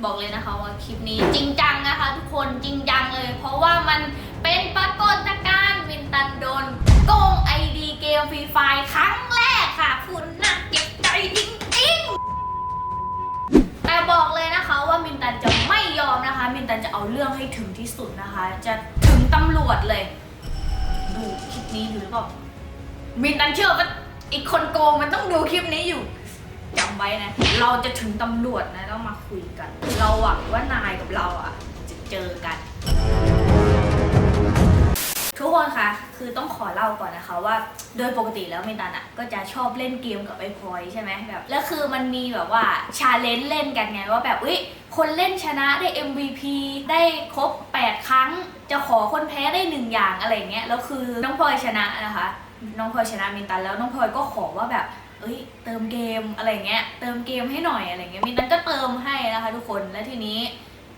บอกเลยนะคะว่าคลิปนี้จริงจังนะคะ ทุกคนจริงจังเลย เพราะว่ามันเป็นปรากฏการณ์วินตันโดนโกงไอดีเกมฟรีไฟครั้งแรกค่ะคุณน่าเจ็บใจจริงๆ แต่บอกเลยนะคะว่ามินตันจะไม่ยอมนะคะ มินตันจะเอาเรื่องให้ถึงที่สุดนะคะ จะถึงตำรวจเลย ดูคลิปนี้อยู่หรือเปล่ามินตันเชื่อว่าอีกคนโกงมันต้องดูคลิปนี้อยู่ จำไว้นะ เราจะถึงตำรวจนะต้องมาคุยกัน เราหวังว่านายกับเราอะ จะเจอกัน ทุกคนคะคือต้องขอเล่าก่อนนะคะว่า โดยปกติแล้วเมตันอะ ก็จะชอบเล่นเกมกับไอ้พลอยใช่ไหมแบบแล้วคือมันมีแบบว่าชาเลนจ์เล่นกันไงว่าแบบอุ้ยคนเล่นชนะได้ MVP ได้ครบ 8 ครั้ง จะขอคนแพ้ได้หนึ่งอย่างอะไรอย่างเงี้ยแล้วคือน้องพลอยชนะนะคะ น้องพลอยชนะมินตันแล้วน้องพลอยก็ขอว่าแบบ เอ้ยเติมเกมอะไรเงี้ยเติมเกมให้หน่อยอะไรเงี้ยมินตันก็เติมให้นะคะทุกคนแล้วทีนี้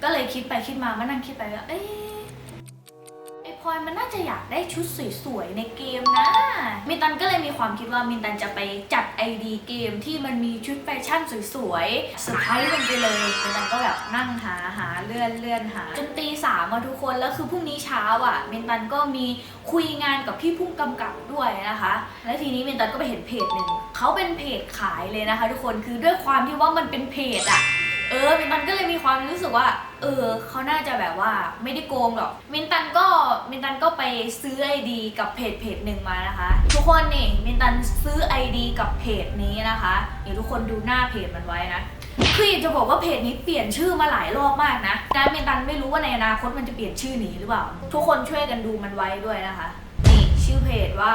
ก็เลยคิดไปคิดมามานั่งคิดไปว่าเอ๊ะ พลอยมันน่าจะอยากได้ชุดสวยๆในเกมนะ มินตันก็เลยมีความคิดว่ามินตันจะไปจัดไอดีเกมที่มันมีชุดแฟชั่นสวยๆเซอร์ไพรส์มันไปเลยมินตันก็แบบนั่งหาหาเลื่อนเลื่อนหาจนตีสามอะทุกคนแล้วคือพรุ่งนี้เช้าอะมินตันก็มีคุยงานกับพี่ผู้กำกับด้วยนะคะ แล้วทีนี้มินตันก็ไปเห็นเพจหนึ่งเขาเป็นเพจขายเลยนะคะ ทุกคนคือด้วยความที่ว่ามันเป็นเพจอะเออมินตันก็เมีความรู้สึกว่า เออเขาน่าจะแบบว่าไม่ได้โกงหรอก มินตันก็มินตันก็ไปซื้อไอดีกับเพจเพจหนึ่งมานะคะ ทุกคนนี่มินตันซื้อไอดีกับเพจนี้นะคะเดี๋ยวทุกคนดูหน้าเพจมันไว้นะคืออยากจะบอกว่าเพจนี้เปลี่ยนชื่อมาหลายรอบมากนะแต่มินตันไม่รู้ว่าในอนาคตมันจะเปลี่ยนชื่อนี้หรือเปล่า ทุกคนช่วยกันดูมันไว้ด้วยนะคะ นี่ชื่อเพจว่า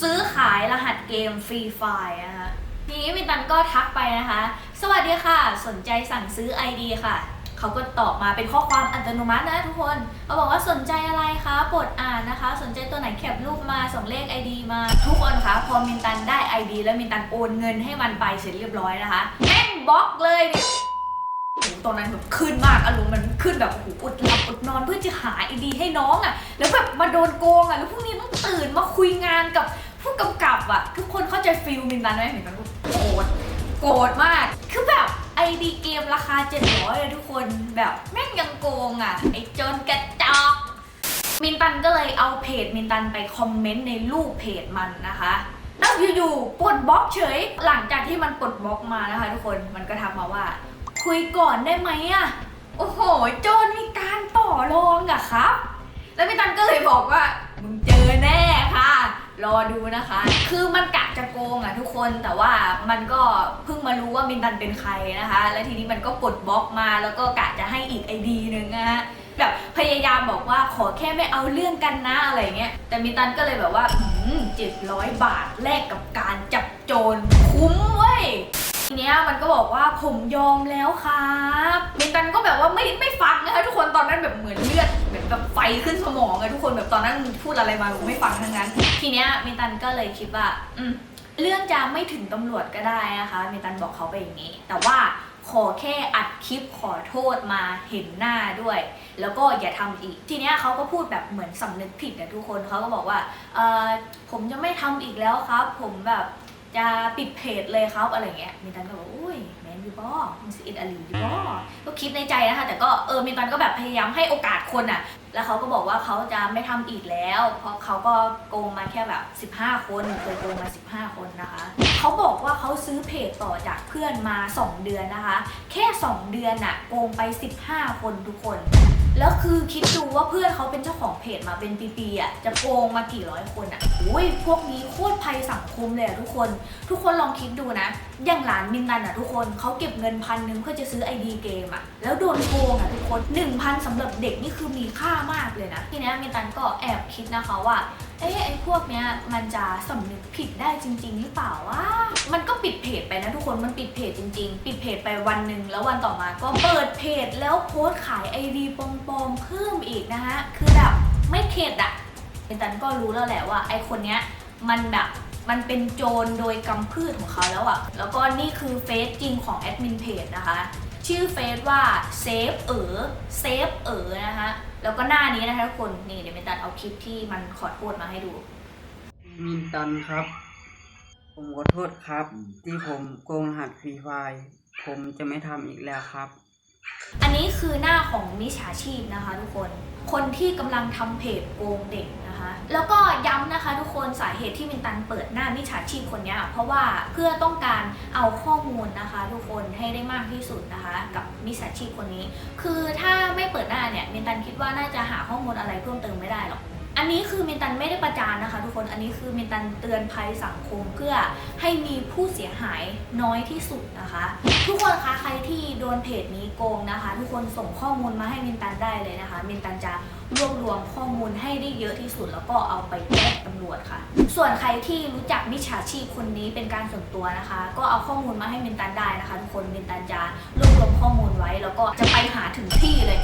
ซื้อขายรหัสเกมฟรีไฟนะคะ ทีนี้มินตันก็ทักไปนะคะ สวัสดีค่ะ สนใจสั่งซื้อ ID ค่ะ เขาก็ตอบมาเป็นข้อความอัตโนมัตินะทุกคนเขาบอกว่าสนใจอะไรคะโปรดอ่านนะคะ สนใจตัวไหนแคปรูปมาส่งเลข ID มาทุกคนคะพอมินตันได้ ID แล้วมินตันโอนเงินให้มันไปเสร็จเรียบร้อยนะคะแม่งบล็อกเลยตอนนั้นแบบขึ้นมากอารมณ์มันขึ้นแบบโอ้โหอดหลับอดนอนเพื่อจะหา ID ให้น้องอะ่ะ แล้วแบบมาโดนโกงอะ่ะแล้วพรุ่งนี้ต้องตื่นมาคุยงานกับ ผู้กำกับอะทุกคนเข้าใจฟิลมินตันไหมมินตันก็โกรธโกรธมาก คือแบบไอดีเกมราคา700เลยทุกคนแบบแม่งยังโกงอะไอโจนกระจอกมินตันก็เลยเอาเพจมินตันไปคอมเมนต์ในรูปเพจมันนะคะแล้วอยู่ๆปลดบล็อกเฉย หลังจากที่มันปลดบล็อกมานะคะ ทุกคนมันก็ทักมาว่า คุยก่อนได้ไหมอะโอ้โหโจนมีการต่อรองอะครับ แล้วมินตันก็เลยบอกว่ามึงเจอแน่ รอดูนะคะ คือมันกะจะโกงอะทุกคน แต่ว่ามันก็เพิ่งมารู้ว่ามินตันเป็นใครนะคะ แล้วทีนี้มันก็ปลดบล็อกมาแล้วก็กะจะให้อีกไอดีหนึ่งนะฮะแบบพยายามบอกว่าขอแค่ไม่เอาเรื่องกันนะอะไรเงี้ย แต่มินตันก็เลยแบบว่าเจ็ดร้อยบาทแลกกับการจับโจรคุ้มเว้ยทีเนี้ยมันก็บอกว่าผมยอมแล้วครับมินตันก็แบบว่าไม่ไม่ฟังนะคะทุกคนตอนนั้นแบบเหมือนเลือด แบบไฟขึ้นสมองอะทุกคนแบบตอนนั้นพูดอะไรมากูไม่ฟังทั้งนั้น ทีเนี้ยมินตันก็เลยคิดว่า อืมเรื่องจะไม่ถึงตำรวจก็ได้นะคะมินตันบอกเขาไปอย่างนี้ แต่ว่าขอแค่อัดคลิปขอโทษมาเห็นหน้าด้วย แล้วก็อย่าทำอีก ทีเนี้ยเขาก็พูดแบบเหมือนสำนึกผิดนะทุกคนเขาก็บอกว่าเออผมจะไม่ทำอีกแล้วครับ ผมแบบ จะปิดเพจเลยครับอะไรเงี้ยมินตันก็บอกอุ้ยแมนยูบอมันสิอิดอลียูบอก็คิดในใจนะคะแต่ก็เออมินตันก็แบบพยายามให้โอกาสคนอะ แล้วเขาก็บอกว่าเขาจะไม่ทำอีกแล้ว เพราะเขาก็โกงมาแค่แบบ 15 คนเคยโกงมา 15 คนนะคะ เขาบอกว่าเขาซื้อเพจต่อจากเพื่อนมา 2 เดือนนะคะ แค่ 2 เดือนน่ะโกงไป 15 คนทุกคน แล้วคือคิดดูว่าเพื่อนเขาเป็นเจ้าของเพจมาเป็นปีๆอะจะโกงมากี่ร้อยคนอะอุ้ยพวกนี้โคตรภัยสังคมเลยอะทุกคน ทุกคนลองคิดดูนะ อย่างหลานมินตันอะทุกคนเขาเก็บเงินพันหนึ่งเพื่อจะซื้อไอดีเกมอะแล้วโดนโกงอะทุกคน1,000สำหรับเด็กนี่คือมีค่ามากเลยนะทีนี้มินตันก็แอบคิดนะคะว่าเอ๊ะไอ้พวกเนี้ยมันจะสำนึกผิดได้จริง ๆ หรือเปล่าวะมันก็ปิดเพจไปนะทุกคนมันปิดเพจจริง ๆ ปิดเพจไปวันหนึ่งแล้ววันต่อมาก็เปิดเพจแล้วโพสขายไอดีปลอมๆเพิ่มอีกนะฮะคือแบบไม่เข็ดอะมินตันก็รู้แล้วแหละว่าไอคนเนี้ยมันแบบ มันเป็นโจรโดยกำพืชของเขาแล้วอะแล้วก็นี่คือเฟซจริงของแอดมินเพจนะคะ ชื่อเฟซว่าเซฟเอ๋อเซฟเอ๋อนะคะแล้วก็หน้านี้นะคะทุกคน นี่เดี๋ยวเมนตันเอาคลิปที่มันขอโทษมาให้ดู มินตันครับ ผมขอโทษครับ ที่ผมโกงรหัสฟรีไฟล์ผมจะไม่ทำอีกแล้วครับ อันนี้คือหน้าของมิจฉาชีพนะคะทุกคน คนที่กำลังทำเพจโกงเด็กนะคะ แล้วก็ย้ำนะคะทุกคนสาเหตุที่มินตันเปิดหน้ามิจฉาชีพคนนี้เพราะว่าเพื่อต้องการเอาข้อมูลนะคะ ทุกคนให้ได้มากที่สุดนะคะ กับมิจฉาชีพคนนี้ คือถ้าไม่เปิดหน้าเนี่ยมินตันคิดว่าน่าจะหาข้อมูลอะไรเพิ่มเติมไม่ได้หรอกอันนี้คือมินตันไม่ได้ประจานนะคะ ทุกคน อันนี้คือมินตันเตือนภัยสังคมเพื่อให้มีผู้เสียหายน้อยที่สุดนะคะ ทุกคนคะ นเพจนี้โกงนะคะ ทุกคนส่งข้อมูลมาให้มินตันได้เลยนะคะ มินตันจะรวบรวมข้อมูลให้ได้เยอะที่สุด แล้วก็เอาไปแจ้งตำรวจค่ะ ส่วนใครที่รู้จักมิจฉาชีพคนนี้เป็นการส่วนตัวนะคะ ก็เอาข้อมูลมาให้มินตันได้นะคะทุกคนมินตันจะรวบรวมข้อมูลไว้ แล้วก็จะไปหาถึงที่เลย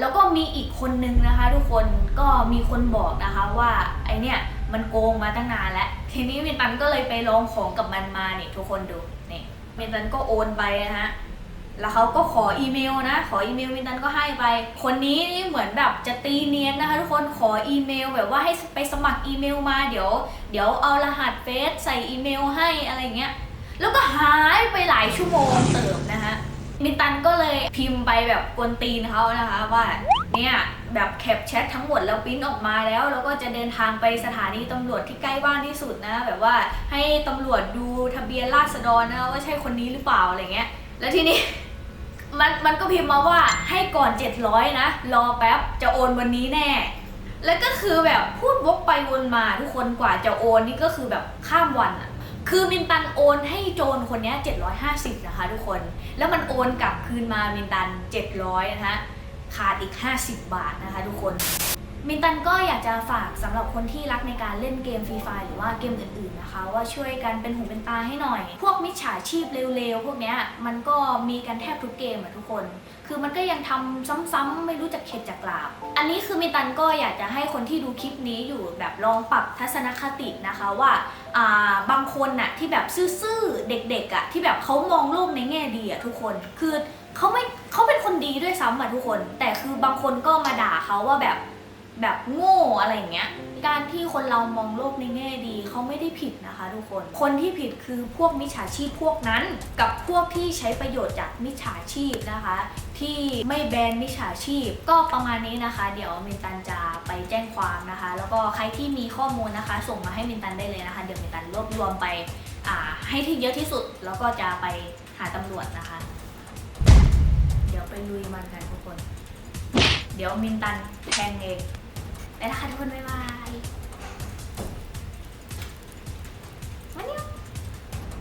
แล้วก็มีอีกคนนึงนะคะ ทุกคนก็มีคนบอกนะคะว่าไอเนี่ยมันโกงมาตั้งนานแล้ว ทีนี้มินตันก็เลยไปลองของกับมันมาเนี่ยทุกคนดูนี่ มินตันก็โอนไปนะฮะแล้วเขาก็ขออีเมลนะ ขออีเมลมินตันก็ให้ไป คนนี้นี่เหมือนแบบจะตีเนียนนะคะทุกคน ขออีเมลแบบว่าให้ไปสมัครอีเมลมาเดี๋ยว เดี๋ยวเอารหัสเฟซใส่อีเมลให้อะไรเงี้ย แล้วก็หายไปหลายชั่วโมงเติมนะฮะมินตันก็เลยพิมพ์ไปแบบกวนตีนเขานะคะว่าเนี่ย แบบแคปแชททั้งหมดแล้วปิ้นออกมาแล้ว แล้วก็จะเดินทางไปสถานีตำรวจที่ใกล้บ้านที่สุดนะ แบบว่าให้ตำรวจดูทะเบียนราษฎรนะว่าใช่คนนี้หรือเปล่าอะไรเงี้ย แล้วทีนี้มันมันก็พิมพ์มาว่าให้ก่อน 700 นะ รอแป๊บจะโอนวันนี้แน่ แล้วก็คือแบบพูดวกไปวนมาทุกคนกว่าจะโอนนี่ก็คือแบบข้ามวันอะคือมินตันโอนให้โจรคนนี้ย750 นะคะทุกคน แล้วมันโอนกลับคืนมามินตัน 700 นะคะ ขาดอีก 50 บาทนะคะทุกคน มินตันก็อยากจะฝากสำหรับคนที่รักในการเล่นเกมฟรีไฟหรือว่าเกมอื่นๆนะคะ ว่าช่วยกันเป็นหูเป็นตาให้หน่อย พวกมิจฉาชีพเร็วๆ พวกเนี้ยมันก็มีกันแทบทุกเกมอะทุกคน คือมันก็ยังทำซ้ำๆไม่รู้จักเข็ดจากลาบ อันนี้คือมินตันก็อยากจะให้คนที่ดูคลิปนี้อยู่แบบลองปรับทัศนคตินะคะว่าอ่าบางคนน่ะที่แบบซื่อๆเด็กๆอะที่แบบเขามองโลกในแง่ดีอะทุกคนคือเขาไม่เขาเป็นคนดีด้วยซ้ำอะทุกคน แต่คือบางคนก็มาด่าเขาว่าแบบ แบบโง่อะไรอย่างเงี้ย การที่คนเรามองโลกในแง่ดีเขาไม่ได้ผิดนะคะทุกคน คนที่ผิดคือพวกมิจฉาชีพพวกนั้น กับพวกที่ใช้ประโยชน์จากมิจฉาชีพนะคะ ที่ไม่แบนมิจฉาชีพ ก็ประมาณนี้นะคะ เดี๋ยวมินตันจะไปแจ้งความนะคะ แล้วก็ใครที่มีข้อมูลนะคะ ส่งมาให้มินตันได้เลยนะคะ เดี๋ยวมินตันรวบรวมไปอ่าให้ที่เยอะที่สุดแล้วก็จะไปหาตำรวจนะคะ เดี๋ยวไปลุยมันกันทุกคน เดี๋ยวมินตันแทงเอง ไปแล้วค่ะทุกคนบ๊ายบาย